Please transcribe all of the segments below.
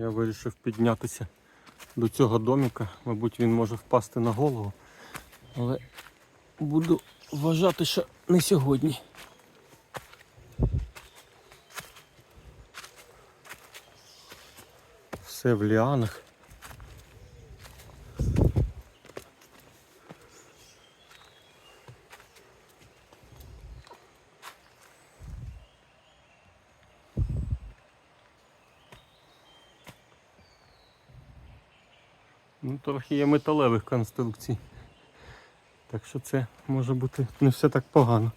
Я вирішив піднятися до цього домика. Мабуть, він може впасти на голову. Але буду вважати, що не сьогодні. Все в ліанах. Ну, трохи є металевих конструкцій. Так що це може бути не все так погано.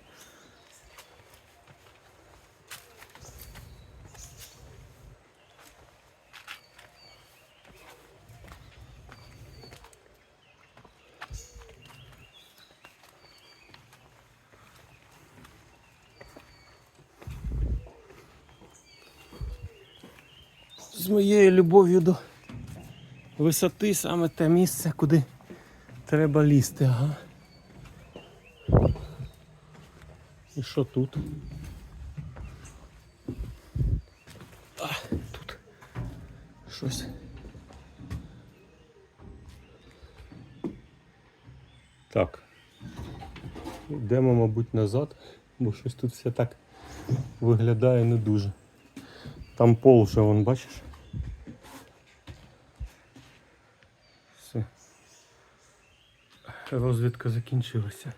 З моєю любов'ю до висоти саме те місце, куди треба лізти, ага. І що тут? А, тут щось. Так. Йдемо, мабуть, назад, бо щось тут все так виглядає не дуже. Там пол вже, вон, бачиш? Все. Розвідка закінчилася.